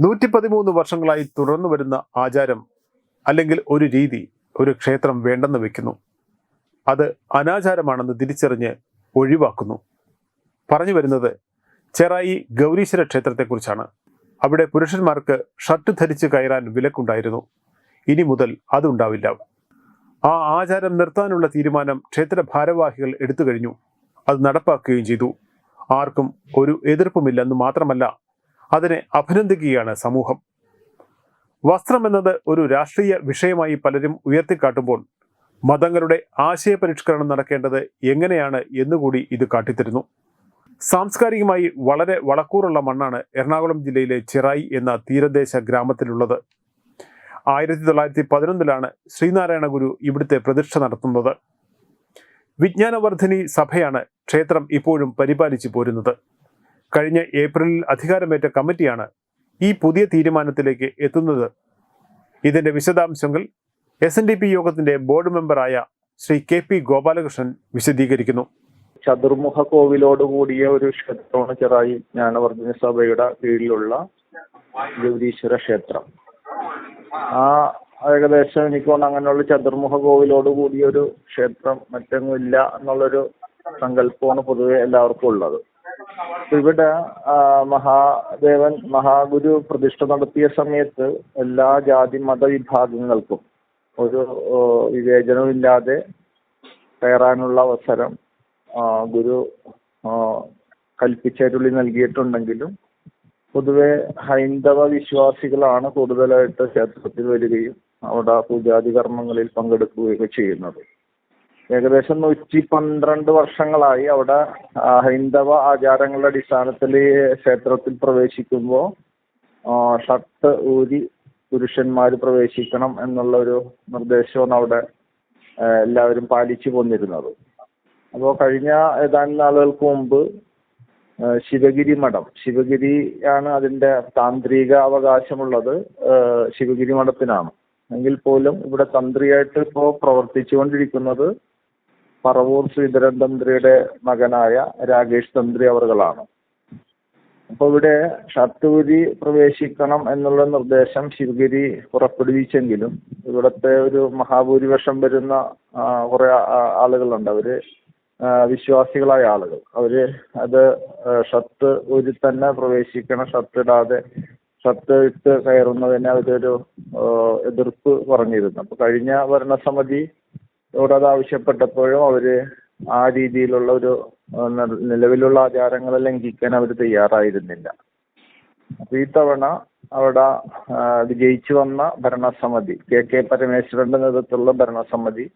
നൂറ്റി പതിമൂന്ന് വർഷങ്ങളായി തുടർന്നു വരുന്ന ആചാരം അല്ലെങ്കിൽ ഒരു രീതി ഒരു ക്ഷേത്രം വേണ്ടെന്ന് വെക്കുന്നു. അത് അനാചാരമാണെന്ന് തിരിച്ചറിഞ്ഞ് ഒഴിവാക്കുന്നു. പറഞ്ഞു വരുന്നത് ചെറായി ഗൗരീശ്വര ക്ഷേത്രത്തെക്കുറിച്ചാണ്. അവിടെ പുരുഷന്മാർക്ക് ഷർട്ട് ധരിച്ച് കയറാൻ വിലക്കുണ്ടായിരുന്നു. ഇനി മുതൽ അതുണ്ടാവില്ല. ആ ആചാരം നിർത്താനുള്ള തീരുമാനം ക്ഷേത്ര ഭാരവാഹികൾ എടുത്തു കഴിഞ്ഞു. അത് നടപ്പാക്കുകയും ചെയ്തു. ആർക്കും ഒരു എതിർപ്പുമില്ലെന്ന് മാത്രമല്ല അതിനെ അഭിനന്ദിക്കുകയാണ് സമൂഹം. വസ്ത്രം എന്നത് ഒരു രാഷ്ട്രീയ വിഷയമായി പലരും ഉയർത്തിക്കാട്ടുമ്പോൾ മതങ്ങളുടെ ആശയ പരിഷ്കരണം നടക്കേണ്ടത് എങ്ങനെയാണ് എന്നുകൂടി ഇത് കാട്ടിത്തരുന്നു. സാംസ്കാരികമായി വളരെ വളക്കൂറുള്ള മണ്ണാണ് എറണാകുളം ജില്ലയിലെ ചിറായി എന്ന തീരദേശ ഗ്രാമത്തിലുള്ളത്. ആയിരത്തി തൊള്ളായിരത്തി പതിനൊന്നിലാണ് ശ്രീനാരായണ ഗുരു ഇവിടുത്തെ പ്രതിഷ്ഠ നടത്തുന്നത്. വിജ്ഞാനവർദ്ധിനി സഭയാണ് ക്ഷേത്രം ഇപ്പോഴും പരിപാലിച്ചു പോരുന്നത്. കഴിഞ്ഞ ഏപ്രിലിൽ അധികാരമേറ്റ കമ്മിറ്റിയാണ് ഈ പുതിയ തീരുമാനത്തിലേക്ക് എത്തുന്നത്. ഇതിന്റെ വിശദാംശങ്ങൾ എസ് എൻ ഡി പി യോഗത്തിന്റെ ബോർഡ് മെമ്പറായ ശ്രീ കെ പി ഗോപാലകൃഷ്ണൻ വിശദീകരിക്കുന്നു. ചതുർമുഖ കോവിലോട് കൂടിയ ഒരു ക്ഷേത്രമാണ് ചെറായി ജ്ഞാനവർദ്ധന സഭയുടെ കീഴിലുള്ള ഗൗരീശ്വര ക്ഷേത്രം. ആ ഏകദേശം എനിക്ക് തോന്നുന്നു അങ്ങനെയുള്ള ചതുർമുഖ കോവിലോട് കൂടിയ ഒരു ക്ഷേത്രം മറ്റൊന്നുമില്ല എന്നുള്ളൊരു സങ്കല്പമാണ് പൊതുവെ എല്ലാവർക്കും ഉള്ളത്. ഇവിടെ മഹാദേവൻ മഹാഗുരു പ്രതിഷ്ഠ നടത്തിയ സമയത്ത് എല്ലാ ജാതി മത വിഭാഗങ്ങൾക്കും ഒരു വിവേചനമില്ലാതെ കയറാനുള്ള അവസരം ഗുരു കൽപ്പിച്ചരുളി നൽകിയിട്ടുണ്ടെങ്കിലും പൊതുവെ ഹൈന്ദവ വിശ്വാസികളാണ് കൂടുതലായിട്ട് ക്ഷേത്രത്തിൽ വരികയും അവിടെ പൂജാതി കർമ്മങ്ങളിൽ പങ്കെടുക്കുകയൊക്കെ ചെയ്യുന്നത്. ഏകദേശം നൂറ്റി പന്ത്രണ്ട് വർഷങ്ങളായി അവിടെ ഹൈന്ദവ ആചാരങ്ങളുടെ അടിസ്ഥാനത്തിൽ ക്ഷേത്രത്തിൽ പ്രവേശിക്കുമ്പോൾ ഷർട്ട് ഊരി പുരുഷന്മാർ പ്രവേശിക്കണം എന്നുള്ള ഒരു നിർദ്ദേശമാണ് അവിടെ എല്ലാവരും പാലിച്ചു പോന്നിരുന്നത് അപ്പോൾ കഴിഞ്ഞ ഏതാനും നാളുകൾക്ക് മുമ്പ് ശിവഗിരി മഠം ശിവഗിരി ആണ് താന്ത്രിക അവകാശമുള്ളത് ശിവഗിരി മഠത്തിനാണ്. എങ്കിൽ പോലും ഇവിടെ തന്ത്രിയായിട്ട് ഇപ്പോൾ പ്രവർത്തിച്ചുകൊണ്ടിരിക്കുന്നത് പറവൂർ ശ്രീധരൻ തന്ത്രിയുടെ മകനായ രാകേഷ് തന്ത്രി അവർകളാണ്. അപ്പൊ ഇവിടെ ഷർട്ടൂരി പ്രവേശിക്കണം എന്നുള്ള നിർദ്ദേശം ശിവഗിരി പുറപ്പെടുവിച്ചെങ്കിലും ഇവിടുത്തെ ഒരു മഹാഭൂരിപക്ഷം വരുന്ന കുറെ ആളുകളുണ്ട്. അവർ വിശ്വാസികളായ ആളുകൾ. അവർ അത് ഷത്ത് ഊരി തന്നെ പ്രവേശിക്കണം. ഷർട്ട് ഇടാതെ ഷർട്ട് ഇട്ട് കയറുന്നതിന് അവരൊരു എതിർപ്പ് പറഞ്ഞിരുന്നു. അപ്പൊ കഴിഞ്ഞ ഭരണസമിതി യോട് അത് ആവശ്യപ്പെട്ടപ്പോഴും അവർ ആ രീതിയിലുള്ള ഒരു നിലവിലുള്ള ആചാരങ്ങൾ ലംഘിക്കാൻ അവർ തയ്യാറായിരുന്നില്ല. അപ്പൊ ഈ തവണ അവിടെ വിജയിച്ചു വന്ന ഭരണസമിതി കെ കെ പരമേശ്വരന്റെ നേതൃത്വത്തിലുള്ള ഭരണസമിതി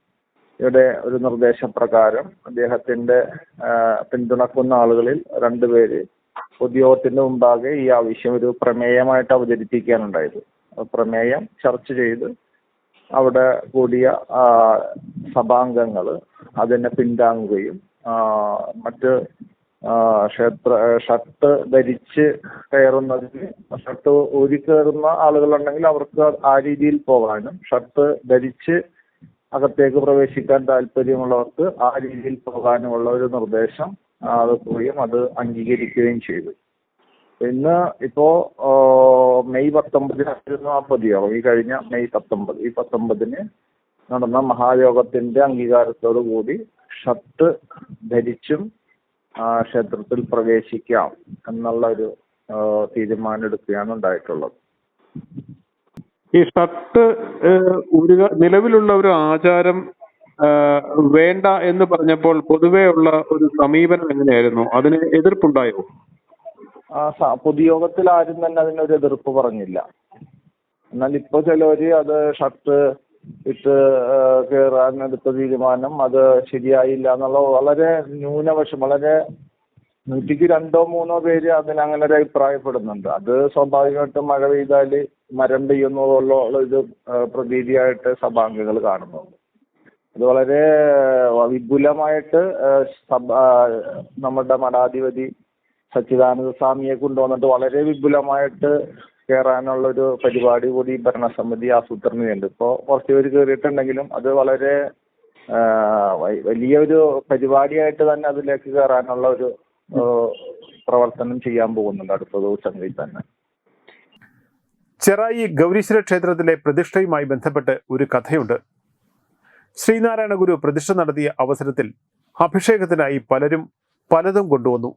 യുടെ ഒരു നിർദ്ദേശപ്രകാരം അദ്ദേഹത്തിന്റെ പിന്തുണക്കുന്ന ആളുകളിൽ രണ്ടുപേര് പൊതുയോഗത്തിന്റെ മുമ്പാകെ ഈ ആവശ്യം ഒരു പ്രമേയമായിട്ട് അവതരിപ്പിക്കാനുണ്ടായത്. പ്രമേയം ചർച്ച ചെയ്ത് അവിടെ കൂടിയ സഭാംഗങ്ങൾ അതിനെ പിന്താങ്ങുകയും മറ്റ് ക്ഷേത്ര ഷർട്ട് ധരിച്ച് കയറുന്നതിന് ഷർട്ട് ഊരി കയറുന്ന ആളുകളുണ്ടെങ്കിൽ അവർക്ക് ആ രീതിയിൽ പോകാനും ഷർട്ട് ധരിച്ച് അകത്തേക്ക് പ്രവേശിക്കാൻ താല്പര്യമുള്ളവർക്ക് ആ രീതിയിൽ പോകാനുമുള്ള ഒരു നിർദ്ദേശം അത് പോയും അത് അംഗീകരിക്കുകയും ചെയ്തു. ഇന്ന് ഇപ്പോ മെയ് പത്തൊമ്പതിനായിരുന്നു ആ പൊതുയോഗം ഈ കഴിഞ്ഞ മെയ് പത്തൊമ്പത്. ഈ പത്തൊമ്പതിന് നടന്ന മഹായോഗത്തിന്റെ അംഗീകാരത്തോടു കൂടി ഷർട്ട് ധരിച്ചും ആ, ക്ഷേത്രത്തിൽ പ്രവേശിക്കാം എന്നുള്ള ഒരു തീരുമാനം എടുക്കുകയാണ് ഉണ്ടായിട്ടുള്ളത്. ഈ ഷർട്ട് ഒരു നിലവിലുള്ള ഒരു ആചാരം വേണ്ട എന്ന് പറഞ്ഞപ്പോൾ പൊതുവെയുള്ള ഒരു സമീപനം എങ്ങനെയായിരുന്നു? അതിന് എതിർപ്പുണ്ടായോ? പൊതുയോഗത്തിൽ ആരും തന്നെ അതിനൊരു എതിർപ്പ് പറഞ്ഞില്ല. എന്നാൽ ഇപ്പൊ ചിലവര് അത് ഷർട്ട് ഇട്ട് എടുത്ത തീരുമാനം അത് ശരിയായില്ല എന്നുള്ള വളരെ ന്യൂനപക്ഷം വളരെ നൂറ്റിക്ക് രണ്ടോ മൂന്നോ പേര് അതിന് അങ്ങനെ ഒരു അഭിപ്രായപ്പെടുന്നുണ്ട്. അത് സ്വാഭാവികമായിട്ടും മഴ പെയ്താൽ മരം പെയ്യുന്നതുള്ള ഒരു പ്രതീതിയായിട്ട് സഭാംഗങ്ങൾ കാണുന്നുണ്ട്. അത് വളരെ വിപുലമായിട്ട് സഭ നമ്മുടെ മഠാധിപതി സച്ചിദാനന്ദ സ്വാമിയെ കൊണ്ടുവന്നിട്ട് വളരെ വിപുലമായിട്ട് കയറാനുള്ള ഒരു പരിപാടി കൂടി ഭരണസമിതി ആസൂത്രണം ചെയ്യുന്നുണ്ട് ഇപ്പോൾ കുറച്ച് പേര് കയറിയിട്ടുണ്ടെങ്കിലും അത് വളരെ വലിയൊരു പരിപാടിയായിട്ട് തന്നെ അതിലേക്ക് കയറാനുള്ള ഒരു പ്രവർത്തനം ചെയ്യാൻ പോകുന്നുണ്ട് അടുത്ത ദിവസങ്ങളിൽ തന്നെ. ചെറായി ഗൗരീശ്വര ക്ഷേത്രത്തിലെ പ്രതിഷ്ഠയുമായി ബന്ധപ്പെട്ട് ഒരു കഥയുണ്ട്. ശ്രീനാരായണ ഗുരു പ്രതിഷ്ഠ നടത്തിയ അവസരത്തിൽ അഭിഷേകത്തിനായി പലരും പലതും കൊണ്ടുവന്നു.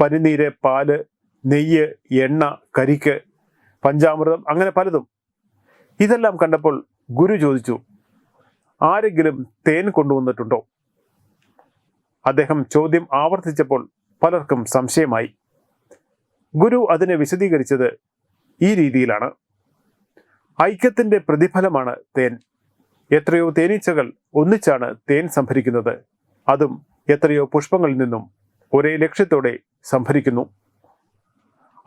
പനിനീര് പാൽ നെയ്യ് എണ്ണ കരിക്ക് പഞ്ചാമൃതം അങ്ങനെ പലതും. ഇതെല്ലാം കണ്ടപ്പോൾ ഗുരു ചോദിച്ചു ആരെങ്കിലും തേൻ കൊണ്ടുവന്നിട്ടുണ്ടോ? അദ്ദേഹം ചോദ്യം ആവർത്തിച്ചപ്പോൾ പലർക്കും സംശയമായി. ഗുരു അതിനെ വിശദീകരിച്ചത് ഈ രീതിയിലാണ്. ഐക്യത്തിന്റെ പ്രതിഫലമാണ് തേൻ. എത്രയോ തേനീച്ചകൾ ഒന്നിച്ചാണ് തേൻ സംഭരിക്കുന്നത്. അതും എത്രയോ പുഷ്പങ്ങളിൽ നിന്നും ഒരേ ലക്ഷ്യത്തോടെ സംഭരിക്കുന്നു.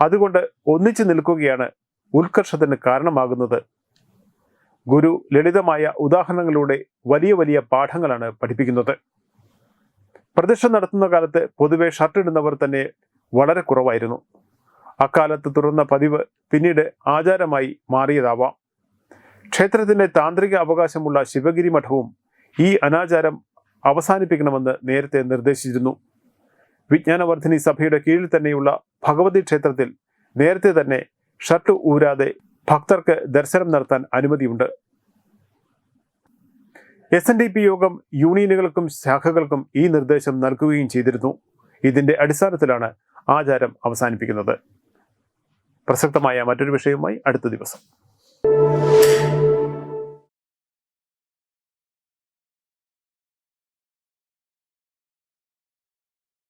അതുകൊണ്ട് ഒന്നിച്ചു നിൽക്കുകയാണ് ഉത്കർഷത്തിന് കാരണമാകുന്നത്. ഗുരു ലളിതമായ ഉദാഹരണങ്ങളിലൂടെ വലിയ വലിയ പാഠങ്ങളാണ് പഠിപ്പിക്കുന്നത്. പ്രതിഷ്ഠ നടത്തുന്ന കാലത്ത് പൊതുവെ ഷർട്ട് ഇടുന്നവർ തന്നെ വളരെ കുറവായിരുന്നു. അക്കാലത്ത് തുറന്ന പതിവ് പിന്നീട് ആചാരമായി മാറിയതാവാം. ക്ഷേത്രത്തിന്റെ താന്ത്രിക അവകാശമുള്ള ശിവഗിരി മഠവും ഈ അനാചാരം അവസാനിപ്പിക്കണമെന്ന് നേരത്തെ നിർദ്ദേശിച്ചിരുന്നു. വിജ്ഞാനവർദ്ധിനി സഭയുടെ കീഴിൽ തന്നെയുള്ള ഭഗവതി ക്ഷേത്രത്തിൽ നേരത്തെ തന്നെ ഷർട്ട് ഊരാതെ ഭക്തർക്ക് ദർശനം നടത്താൻ അനുമതിയുണ്ട്. എസ് എൻ ഡി പി യോഗം യൂണിയനുകൾക്കും ശാഖകൾക്കും ഈ നിർദ്ദേശം നൽകുകയും ചെയ്തിരുന്നു. ഇതിന്റെ അടിസ്ഥാനത്തിലാണ് ആചാരം അവസാനിപ്പിക്കുന്നത്. പ്രസക്തമായ മറ്റൊരു വിഷയവുമായി അടുത്ത ദിവസം.